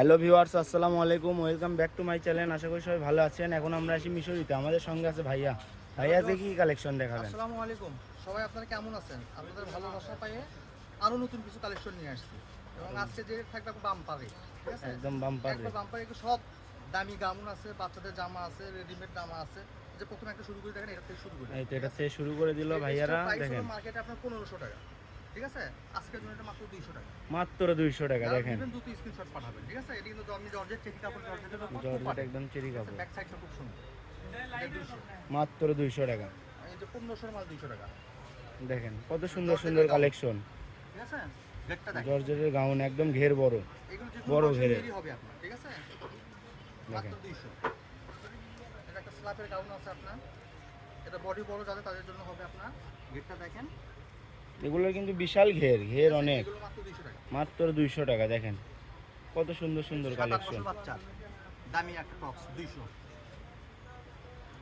Hello viewers আসসালামু আলাইকুম। Welcome back to my channel আশা করি সবাই ভালো আছেন। এখন আমরা আছি মিশরিতে। আমাদের সঙ্গে আছে ভাইয়া। ভাইয়া যে কি কালেকশন দেখাবেন? আসসালামু আলাইকুম। সবাই আপনারা কেমন আছেন? আপনাদের ভালোবাসা পাইয়ে আরও নতুন কিছু কালেকশন নিয়ে আসছি। এবং আজকে যে থাকবে বাম্পারে ঠিক আছে? একদম বাম্পার একবার বাম্পারে একটু সব দামি গাউন আছে বাচ্চাদের জামা আছে রেডিমেড জামা আছে। যে প্রথমে একটা শুরু করে দেখেন এটা থেকে শুরু করি। এটা থেকে শুরু করে দিল ভাইয়ারা দেখেন। মার্কেটে আপনার পনেরোশো টাকা। ঠিক আছে? আজকের জন্য এটা মাত্র দুইশো টাকা। মাত্র দুইশো টাকা দেখেন। নেবেন দুটো স্ক্রিনশট পাঠাবেন ঠিক আছে? এটা কিন্তু আপনি জর্জের চেক কাপড় জন্য জর্জেট একদম চেরি কাপড়। ব্যাক সাইডটা খুব সুন্দর। 200 মাত্র দুইশো টাকা। এই যে পনেরোশোর মাল দুইশো টাকা। দেখেন কত সুন্দর সুন্দর কালেকশন ঠিক আছে? দেখেন। জর্জেটের গাউন একদম ঘের বড় বড় ঘেরে। ঘেরে হবে আপনার ঠিক আছে? মাত্র 200 এটা একটা স্ল্যাপের গাউন আছে আপনার। এটা বডি বড় যাদের তাদের জন্য হবে আপনার। গেটটা দেখেন। এগুলোর কিন্তু বিশাল ঘের ঘের অনেক। মাত্র 200 টাকা মাত্র দুইশো টাকা দেখেন। কত সুন্দর সুন্দর কালেকশন দামি একটা টপস 200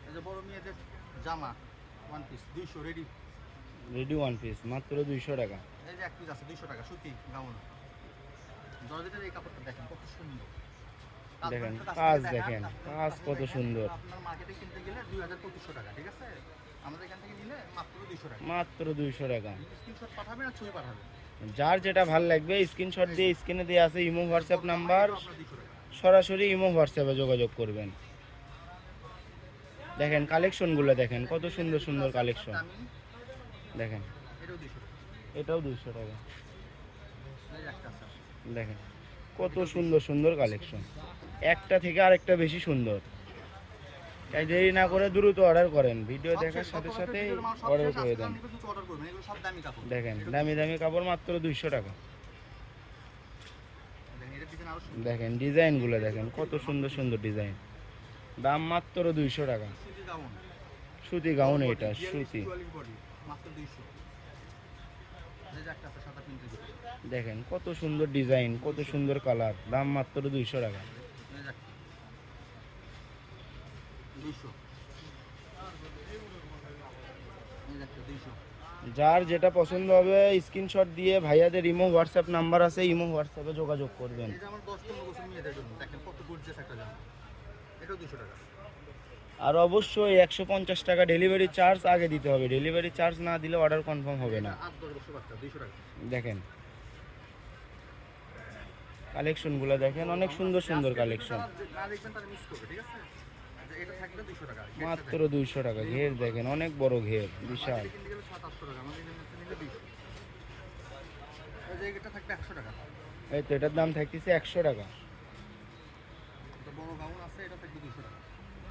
এই যে বড় মেয়েদের জামা one piece 200 ready ready one piece মাত্র দুইশো টাকা। এই যে এক পিস আছে 200 টাকা সুতি গাউন জর্জেটের এই কাপড়টা দেখেন কত সুন্দর। দেখেন, কাজ দেখেন, কাজ কত সুন্দর। আপনার মার্কেটে কিনতে গেলে 2200 টাকা ঠিক আছে? মাত্র 200 টাকা। মাত্র দুইশো টাকা। যার যেটা ভালো লাগবে স্ক্রিনশট দিয়ে স্ক্রিনে দিয়ে আছে ইমো হোয়াটসঅ্যাপ নাম্বার। আপনার 200 টাকা। সরাসরি ইমো হোয়াটসঅ্যাপে যোগাযোগ করবেন। দেখেন কালেকশনগুলো দেখেন কত সুন্দর সুন্দর কালেকশন। দেখেন। এটাও 200 টাকা। দুইশো টাকা। দেখেন কত সুন্দর সুন্দর কালেকশন। একটা থেকে আরেকটা বেশি সুন্দর। তাই দেরি না করে দ্রুত অর্ডার করেন। ভিডিও দেখার সাথে সাথে অর্ডার করে দেন। দেখেন দামি দামি কাপড় মাত্র দুইশো টাকা। দেখেন, ডিজাইনগুলো দেখেন কত সুন্দর সুন্দর ডিজাইন। দাম মাত্র দুইশো টাকা। সুতি গাউন। এটা সুতি। quality body, মাত্র 200 এই যে একটা আছে সাদা প্রিন্টের ভিতরে। দেখেন কত সুন্দর ডিজাইন কত সুন্দর কালার দাম মাত্র দুইশো টাকা এই যে একটা। 200 এই যে একটা 200 যার যেটা পছন্দ হবে স্ক্রিনশট দিয়ে ভাইয়াদের ইমো হোয়াটসঅ্যাপ নাম্বার আছে ইমো হোয়াটসঅ্যাপে যোগাযোগ করবেন। এই যে আমার 10 15 বছর মেয়েদের জন্য। দেখেন কত gorgeous একটা জামা। এটাও 200 টাকা। আর অবশ্যই একশো পঞ্চাশ টাকা ডেলিভারি চার্জ আগে দিতে হবে। ডেলিভারি চার্জ না দিলে অর্ডার কনফার্ম হবে না। 8 10 বছর বাচ্চা 200 টাকা। দেখেন। কালেকশনগুলো দেখেন অনেক সুন্দর সুন্দর কালেকশন যারা না দেখবেন তারা মিস করবে ঠিক আছে যে এটা থাকলে 200 টাকা মাত্র দুইশো টাকা ঘের দেখেন অনেক বড় ঘের বিশাল। এটা কিনতে গেলে 700 টাকা আমাদের এখানে নিলে 200 এই যে এটা থাকবে 100 টাকা। এই তো এটার দাম থাকতেছে একশো টাকা। এটা বড় গাউন আছে এটা থাকবে 200 টাকা।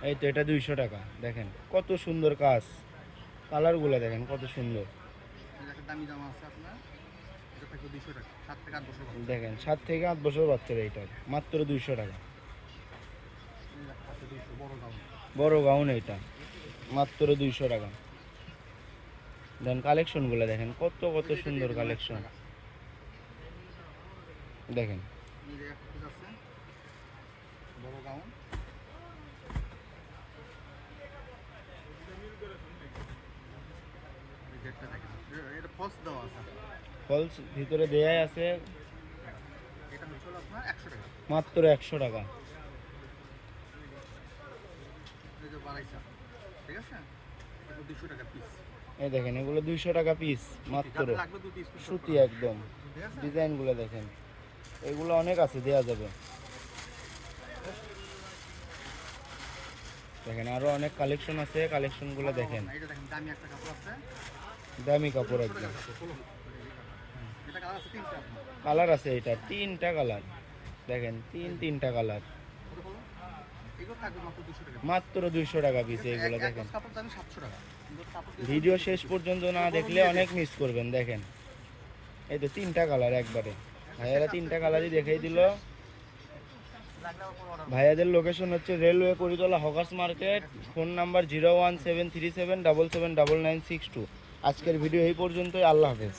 এই তো এটা দুইশো টাকা দেখেন কত সুন্দর কাজ। কালারগুলো দেখেন কত সুন্দর। এই যে একটা দামি জামা আছে আপনার। এটা থাকবে 200 টাকা 7 থেকে 8 বছর বয়স দেখেন সাত থেকে আট বছর বাচ্চারা এটা মাত্র দুইশো টাকা এই যে একটা আছে 200 বড় গাউন এটা। মাত্র দুইশো টাকা। দেন কালেকশনগুলো দেখেন কত কত সুন্দর কালেকশন দেখেন। ফলস ভিতরে দেয়াই আছে। এটা হচ্ছে হলো আপনার 100 টাকা। মাত্র একশো টাকা। এই বাড়াইছে ঠিক আছে? এটা 200 টাকা পিস এই দেখেন এগুলো দুইশো টাকা পিস মাত্র। সুতি একদম। ডিজাইনগুলো দেখেন। এগুলো অনেক আছে দেয়া যাবে। দেখেন আরও অনেক কালেকশন আছে কালেকশনগুলো দেখেন। দামি কাপড় আছে। দামি কাপড় 100 একদম কালার আছে এটা তিনটা কালার। দেখেন তিন তিনটা কালার কত হলো এগুলো থাকবে মাত্র 200 টাকা মাত্র দুইশো টাকা পিস এইগুলো এক দেখেন। গজ কাপড় দাম 700 টাকা। কিন্তু কাপড় দিয়ে- ভিডিও শেষ পর্যন্ত না দেখলে অনেক মিস করবেন দেখেন। এই তো তিনটা কালার একবারে। ভাইয়ারা তিনটা কালারই দেখাই দিল। ভাইয়াদের লোকেশন হচ্ছে railway Karitala hawkers market phone number zero one seven three seven double seven double nine six two আজকের ভিডিও এই পর্যন্তই আল্লাহ হাফেজ।